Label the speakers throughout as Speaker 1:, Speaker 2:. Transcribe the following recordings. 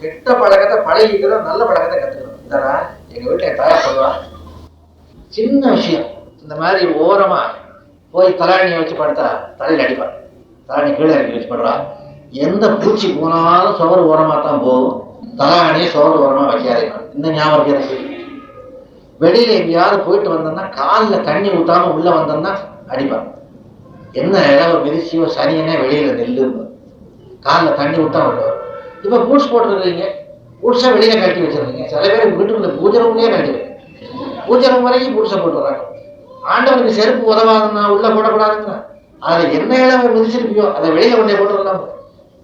Speaker 1: கெட்ட பழக்கத்தை பழகிக்கிறோம் நல்ல பழக்கத்தை கத்துக்கணும். இதானா எங்க வீட்டுல என் தாயார் சின்ன விஷயம். இந்த மாதிரி ஓரமா போய் தலாணியை வச்சு படுத்தா தலையில் அடிப்பான் தலாணி கீழே இறக்கி வச்சு படுறா. எந்த பூச்சி போனாலும் சுவர் ஓரமாக தான் போகும். தலாணியை சுவர் ஓரமாக வைக்காதே. இந்த ஞாபகம் இருக்கு எனக்கு எங்கேயாவது போயிட்டு வந்தோம்னா காலில் தண்ணி ஊற்றாமல் உள்ளே வந்தோம்னா அடிப்பான் என்ன இளவ மிதிச்சியோ சனியனே வெளியில் நெல்லு காலில் தண்ணி ஊத்தா விடுவார் இப்போ பூட்ஸ் போட்டுருக்கீங்க. பூட்ஸை வெளியே கட்டி வச்சிருக்கீங்க. சில பேர் வீட்டுக்குள்ள பூஜை ரூம்லேயே கட்டி பூஜை ரூம் வரைக்கும் பூட்ஸை போட்டு வராங்க ஆண்டவனுக்கு செருப்பு உதவாதுன்னா உள்ளே போடக்கூடாதுன்னா அதை என்ன இடம் மிதிச்சிருப்பியோ அதை வெளியில போட்டு போட்டுருக்கலாம்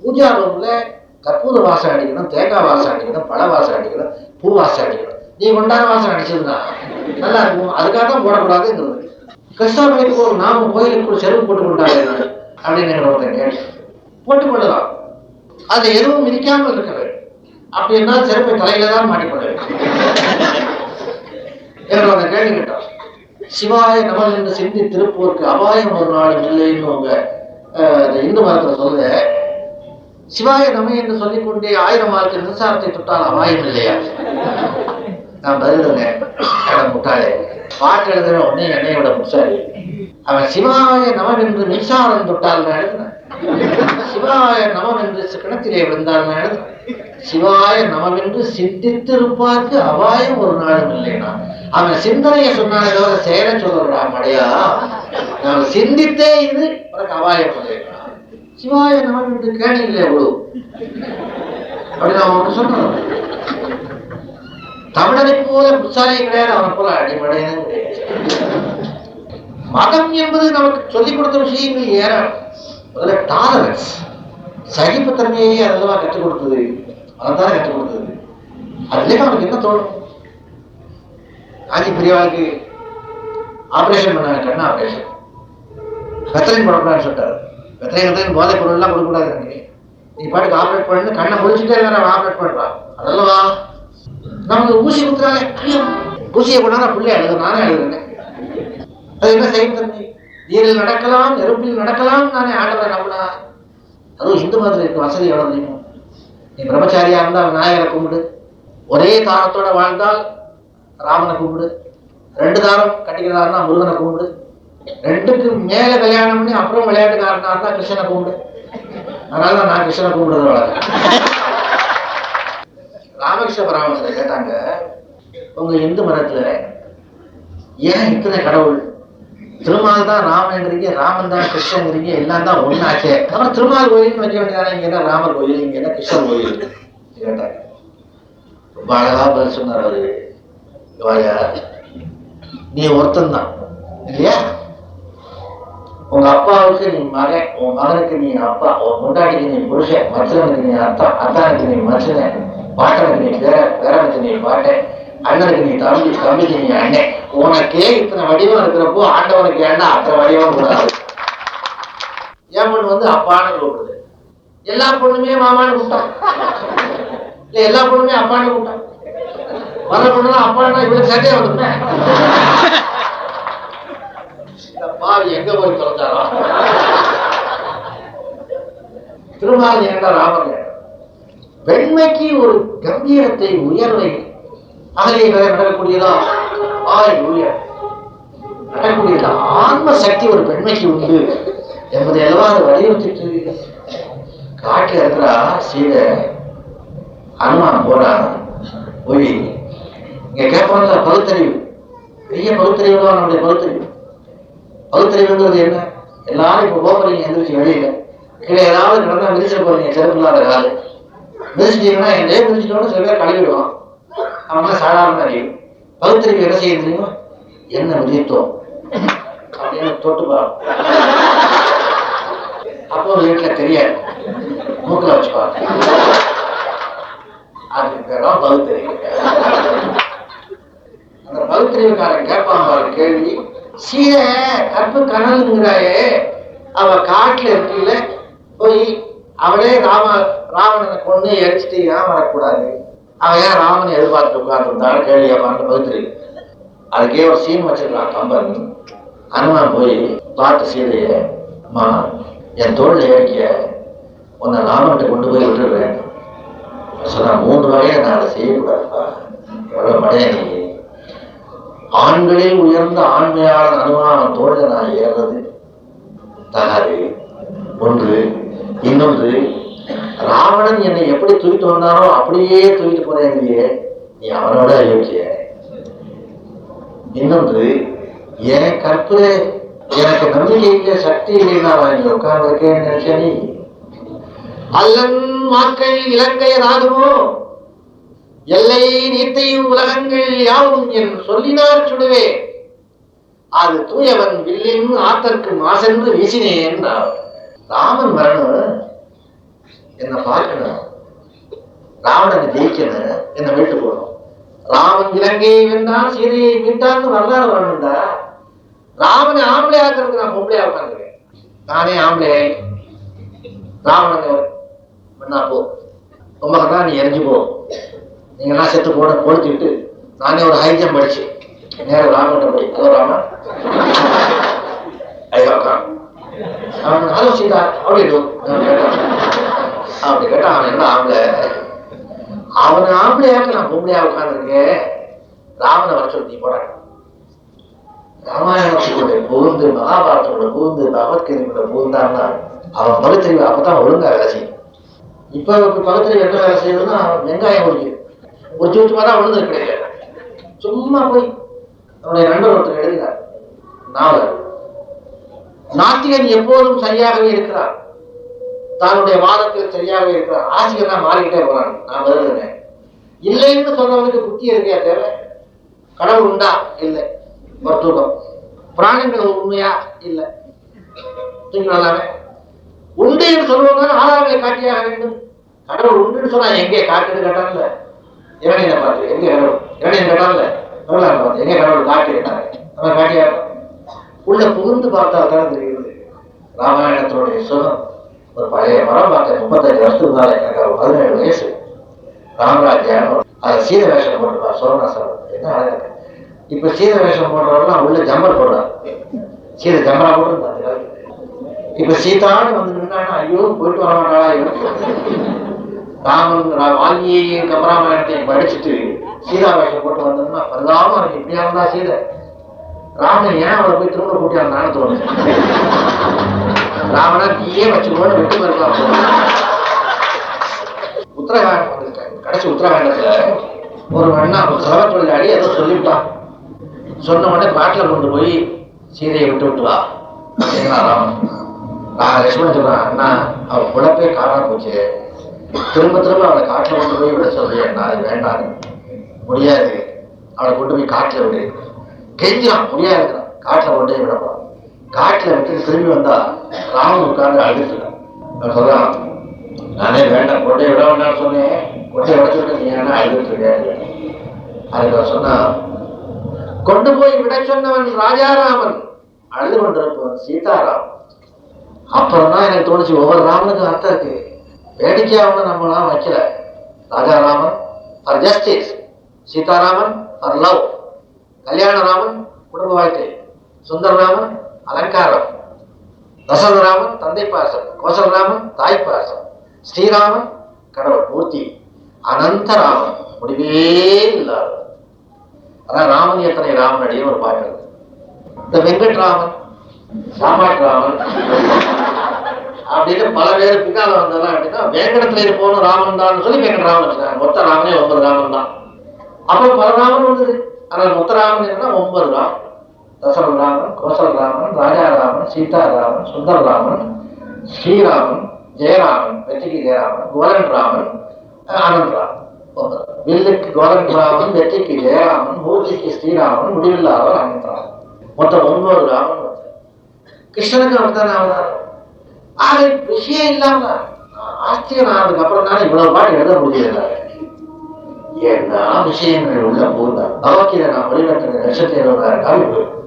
Speaker 1: பூஜா ரூமில் கற்பூர வாசம் அடிக்கணும் தேங்காய் வாசம் அடிக்கணும் பழ வாசம் அடிக்கணும் பூ வாசம் அடிக்கணும். நீ கொண்டாட வாசம் அடிச்சதுன்னா நல்லா இருக்கும். அதுக்காக தான் போடக்கூடாதுங்கிறது. கிறிஸ்தவர்களுக்கு ஒரு நாம கோயிலுக்கு ஒரு செருப்பு போட்டு கொண்டாடு அப்படின்னு ஒருத்தன் கேட்டு போட்டு கொள்ளலாம். அது எதுவும் மிதிக்காமல் இருக்கிறது அப்படின்னா அப்படி இருந்தால் செருப்பை தலையில தான் மாட்டிக்கொள்ள கேள்வி கேட்டார் சிவாய நமல் என்று சிந்தி திருப்பூருக்கு அபாயம் ஒரு நாள் இல்லைன்னு அவங்க இந்து மதத்துல சொல்ல சிவாய நம என்று சொல்லிக்கொண்டே ஆயிரம் ஆளுக்கு மின்சாரத்தை தொட்டால் அபாயம் இல்லையா? நான் பதிலுங்க முட்டாளே. பாட்டு எழுதுற உடனே என்னையோட முட்டாளி. அவன் சிவாய நமம் என்று மின்சாரம் தொட்டால் நான் சிவாய நமம் என்று கிணத்திலே விழுந்தால் நான் சிவாய நமம் என்று சிந்தித்திருப்பார்க்கு அபாயம் ஒரு நாளும் இல்லைனா அவன் சிந்தனையை சொன்னாலே தவிர செயலை சொல்லுறான் மடையா. நாம் சிந்தித்தே இது உனக்கு அபாயம் இல்லைனா சிவாய நமம் என்று கேணில்லை எவ்வளவு அப்படி நான் உனக்கு சொன்னேன். தமிழனை போல புத்தாரி கிடையாது அவனை போல அடிமடையனும் கிடையாது மதம் என்பது நமக்கு சொல்லிக் கொடுத்த விஷயங்கள் ஏராளம் முதல்ல டாலரன்ஸ் சகிப்புத்தன்மையை அதெல்லாம் கற்றுக் கொடுத்தது. அதைத்தான் கற்றுக் கொடுத்தது. அதுலேயே அவனுக்கு என்ன தோணும்? ஆதி பெரியவாளுக்கு ஆபரேஷன் பண்ணாங்க கண்ணு ஆபரேஷன் வெத்தலைன் போடக்கூடாதுன்னு சொல்லிட்டாரு வெத்தலை வெத்தலைன் போதை பொருள்லாம் கொடுக்கக்கூடாது நீ பாட்டுக்கு ஆப்ரேட் பண்ணு கண்ணை முடிச்சுட்டே வேற ஆப்ரேட் பண்ணுறான் அதல்லவா? நமக்கு ஊசி குத்துறாங்க. ஊசியை கொண்டாட பிள்ளை எழுது நானே எழுதுறேன். அது என்ன செய்வது நீரில் நடக்கலாம் நெருப்பில் நடக்கலாம் நானே ஆண்டவரை நம்பினா. அதுவும் இந்து மதத்தில் இருக்க வசதி எவ்வளவு தெரியுமா? நீ பிரம்மச்சாரியா இருந்தால் விநாயகரை கும்பிடு. ஒரே தாரத்தோட வாழ்ந்தால் ராமனை கும்பிடு. ரெண்டு தாரம் கட்டிக்கிறதா இருந்தால் முருகனை கும்பிடு. ரெண்டுக்கு மேல கல்யாணம் பண்ணி அப்புறம் விளையாட்டுக்காரனா இருந்தால் கிருஷ்ணனை கும்பிடு. அதனால தான் நான் கிருஷ்ணனை கும்பிடுறது வளர்க்க ராமகிருஷ்ண பரமஹம்சரை கேட்டாங்க. உங்க இந்து மதத்துல ஏன் இத்தனை கடவுள்? திருமால் தான் ராமன்றீங்க ராமன் தான் கிருஷ்ணங்கிறீங்க எல்லாம் தான் ஒன்னாச்சே அப்புறம் திருமால் கோயில்னு வைக்க வேண்டியதானே இங்க என்ன ராமர் கோயில் இங்க என்ன கிருஷ்ணன் கோயில் கேட்டாங்க ரொம்ப அழகா பதில் சொன்னார் அவரு. நீ ஒருத்தன் தான் இல்லையா? உங்க அப்பாவுக்கு நீ மகன் உன் மகனுக்கு நீ அப்பா உன் முண்டாட்டிக்கு நீ புருஷன் மச்சனுக்கு நீ அத்தா அத்தானுக்கு நீ மச்சனன் பாட்டனுக்கு நீ பேர பேரனுக்கு நீ பாட்டேன் அண்ணனுக்கு நீ தம்பி தம்பிக்கு நீ அண்ணன் உனக்கே இத்தனை வடிவம் இருக்கிறப்போ ஆண்டவனுக்கு ஏண்டா அத்தனை வடிவம் கூடாது? என் பொண்ணு வந்து அப்பான்னு கூப்பிடுது. எல்லா பொண்ணுமே மாமான்னு கூப்பிட்டான். இல்ல எல்லா பொண்ணுமே அப்பான்னு கூப்பிட்டான். வர பொண்ணு அப்பான்னா இவ்வளவு சட்டையா வந்துட்டேன் பாவி எங்க போய் தொலைஞ்சாரோ? திருமால் என்ற ராமன்? பெண்மைக்கு ஒரு கம்பீரத்தை உயர்வை அகலியை கதை பெறக்கூடியது ஆன்ம சக்தி ஒரு பெண்மைக்கு உண்டு என்பதை எல்லாம் அதை வலியுறுத்திட்டு காட்டில் இருக்கிறா சீத அனுமான் போறா போய் இங்க கேட்பாங்க பகுத்தறிவு. பெரிய பகுத்தறிவு தான் நம்முடைய பகுத்தறிவு. பகுத்தறிவுங்கிறது என்ன? எல்லாரும் இப்போ போகிறீங்க எந்திரிச்சு வெளியில? கீழே ஏதாவது நடந்தா மிதிச்சிட போறீங்க செருப்பு இல்லாத காலு மிதிச்சிட்டீங்கன்னா எங்கே மிதிச்சிட்டோன்னு சில பேர் கழுவிடுவான் அவன் சாதாரண அறிவு பகுத்தறிவு என்ன செய்யுது என்ன மிதித்தோம் அப்படின்னு தொட்டு பாரு. அப்போ வீட்டுல தெரியாது. மூக்கில் வச்சுப்பாரு. அதுக்கு பேரும் பகுத்தறிவு. அந்த பகுத்தறிவுக்காரன் கேட்பான் பாரு கேள்வி. சீத கற்பு கனலுங்கிறாயே. அவ காட்டுல இருக்குல்ல போய் அவளே ராம ராவணனை கொண்டு எரிச்சிட்டு ஏன் வரக்கூடாது? அவன் ஏன் எதிர்பார்த்து உட்கார்ந்துருந்தாலும் கேள்வி கேட்பான்னு பகுத்தறிவு அதுக்கே ஒரு சீன் வச்சிருக்கான் கம்பன். அனுமான் போய் பார்த்து சீதையை அம்மா என் தோல்ல ஏறிக்க உன்னை ராமன்கிட்ட கொண்டு போய் விட்டுடுறேன். சொன்னா மூன்று வகையை நான் அதை செய்யக்கூடாதுப்பா. எவ்வளவு மடைய நீ ஆண்களில் உயர்ந்த ஆண்மையாளர் அனுமானம் தோழ நான் ஏறது தகாது. ஒன்று இன்னொன்று ராவணன் என்னை எப்படி தூக்கிட்டு வந்தானோ அப்படியே தூக்கிட்டு போறேன் இல்லையே நீ அவனோட அயோக்கிய. இன்னொன்று என் கற்பு எனக்கு நம்பிக்கை இல்லை சக்தி இல்லைன்னா நான் இங்க உட்கார்ந்துருக்கேன்னு நினைச்ச நீ. அல்லன் மாக்கள் இலங்கை ராகுமோ எல்லை நீத்தையும் உலகங்கள் யாவும் என் சொல்லினார் சுடுவே. அது தூயவன் வில்லின் ஆத்தற்கு மாசென்று வீசினேன் ராமன் வரணும் என்னை பார்க்கணும். ராவணனை ஜெயிக்கணும் என்னை மீட்டு போகணும். ராமன் இலங்கையை வென்றான் சீதையை மீட்டான்னு வரலாறு வரணும்டா ராமனை ஆம்பளை ஆக்குறதுக்கு நான் பொம்பளை உட்காந்துருக்கேன் நானே ஆம்பளை ராவணன் பண்ணா போ. ரொம்ப கட்டா நீ எரிஞ்சு போ. நீங்கெல்லாம் செத்து போன கொடுத்துக்கிட்டு நானே ஒரு ஹை படிச்சு நேரம் ராமன் போய் ஹலோ ராமன் ஐயோ அவன் ஹலோ அப்படின்னு அப்படி கேட்டா அவன் என்ன ஆம்பளை? அவன் ஆம்பளையாக்க நான் பொம்பளையா உட்காந்துருக்கேன் ராவனை வர சொல்லி நீ போறான் ராமாயணத்துக்குள்ள பூந்து மகாபாரதத்துக்குள்ள பூந்து பகவத்கீதைக்குள்ள பூந்தான்னா அவன் பகுத்தறிவு அப்பதான் ஒழுங்கா வேலை செய்யும். இப்ப பகுத்தறிவு என்ன வேலை செய்யணும்னா அவன் வெங்காயம் ஒழிக்குது ஒரு சும்மா தான் விழுந்து கிடையாது சும்மா போய் அவனுடைய நண்பர் ஒருத்தர் எழுதினார். நாவல் நாத்திகன் எப்போதும் சரியாகவே இருக்கிறான். தன்னுடைய வாதத்துக்கு சரியாகவே இருக்கிற ஆசிரியர் தான் மாறிக்கிட்டே போறாங்க. நான் வருகிறேன் இல்லைன்னு சொன்னவனுக்கு புத்தி இருக்கையா தேவை? கடவுள் உண்டா? இல்லை. மருத்துவம். பிராணிகள் உண்மையா? இல்லை. நல்லாவே? உண்டு என்று சொல்லுவாங்க ஆதாரங்களை காட்டியாக வேண்டும். கடவுள் உண்டுன்னு சொன்னா எங்கே காட்டுன்னு கேட்டான்ல இறைவனை பார்த்து. எங்க கடவுள்? இறைவனை கேட்டான்ல கடவுளை பார்த்து. எங்க கடவுள்? காட்டி கேட்டாங்க நம்ம காட்டியாக உள்ள புகுந்து பார்த்தா தான் தெரியுது ராமாயணத்தினுடைய சுகம். ஒரு பழைய படம் பார்த்தேன் முப்பத்தஞ்சு வருஷத்துக்கு மேல எனக்கு ஒரு பதினேழு வயசு. ராமராஜ்யான் அதை சீத வேஷம் போட்டுருப்பா சோழனா சார் என்ன அழகாக இப்ப சீத வேஷம் போடுறவரெல்லாம் உள்ள ஜம்பர் போடுறாரு சீத ஜம்பரா போட்டு இப்ப சீதான்னு வந்து நின்னானா ஐயோ போயிட்டு வர மாட்டாளா இவனுக்கு ராமன் ரா- வால்மீகியையும் கம்பராமாயணத்தையும் படிச்சுட்டு சீதா வேஷம் போட்டு வந்தோம்னா பரிதாபம் அவனுக்கு இப்படியா இருந்தா சீதை. ராமன் ஏன் அவரை போய் திரும்ப கூட்டியா நானும் தோணுது. ராவணா நீயே வச்சுக்கோன்னு விட்டு போயிருக்கலாம் உத்தரகாண்ட் வந்திருக்காங்க கடைசி உத்தரகாண்டத்துல ஒரு அண்ணா ஒரு சலவ தொழிலாளி ஏதோ சொல்லிவிட்டான் சொன்ன உடனே காட்டுல கொண்டு போய் சீதையை விட்டு விட்டு வா. நான் லட்சுமணன் சொல்றேன் அண்ணா அவள் குழப்பே காணாம போச்சு. திரும்ப திரும்ப அவளை காட்டுல கொண்டு போய் விட சொல்றேன் அண்ணா அது வேண்டாம். முடியாது. அவளை கொண்டு போய் காட்டுல விடு. கெஞ்சிரான் இருக்கிறான் காட்டுல கொண்டு போய் விடப்போம் காட்டில் விட்டு திரும்பி வந்தா ராமன் உட்கார்ந்து அழுதுட்டு இருக்கான். சொல்றான் நானே வேண்டாம் கொண்டே விட வேண்டாம்னு சொன்னேன். கொட்டையை விட நீ என்ன அழுதுட்டு இருக்க? அதுக்கு சொன்னான் கொண்டு போய் விட சொன்னவன் ராஜாராமன். அழுது கொண்டிருப்பவன் சீதாராம். அப்புறம் தான் எனக்கு தோணுச்சு ஒவ்வொரு ராமனுக்கும் அர்த்தம் இருக்கு. வேடிக்கையாக நம்மளாம் வைக்கல. Rajaraman for justice Sitaraman for love Kalyanaraman குடும்ப வாழ்க்கை. சுந்தரராமன் அலங்காரம். தசரராமன் தந்தை பாசம் கோசலராமன் தாய் பாசம் ஸ்ரீராமன் கடவுள் மூர்த்தி அனந்தராமன் முடிவே இல்லாத. அதான் ராமன் எத்தனை ராமன் அடியும் ஒரு பாட்டு இருக்கு. இந்த வெங்கட்ராமன் சாமாட் ராமன் அப்படின்னு பல பேர் பின்னால வந்ததெல்லாம் அப்படின்னா வேங்கடத்துல இருப்போம் ராமன் தான் சொல்லி வெங்கட்ராமன் வச்சுக்காங்க மொத்த ராமனே ஒன்பது ராமன் தான். அப்புறம் பல ராமன் வந்தது. ஆனால் மொத்த ராமன் என்ன ஒன்பது ராம் ராமன். கோசல ராமன் ராஜாராமன் சீதாராமன் சுந்தரராமன் ஸ்ரீராமன் ஜெயராமன் வெற்றிக்கு ஜெயராமன் கோலன் ராமன் ஆனந்த் ராமன் வில்லுக்கு கோலன் ராமன் வெற்றிக்கு ஜெயராமன் மூர்த்திக்கு ஸ்ரீராமன் முடிவில்லாதவர் அனந்த் ராமன் மொத்தம் ஒன்பது ராமன் கிருஷ்ணனுக்கு அவர்தான் அவதாரம். ஆக விஷயம் இல்லாம ஆச்சரியம் ஆனதுக்கு அப்புறம் தானே இவ்வளவு பாட்டு எழுத முடியல. ஏன்னா விஷயங்கள் உள்ள போதுதான். பகவத்கீதை நான் வெளிநாட்டு லட்சத்தி இருபதாயிரம் காவி போயிருக்கு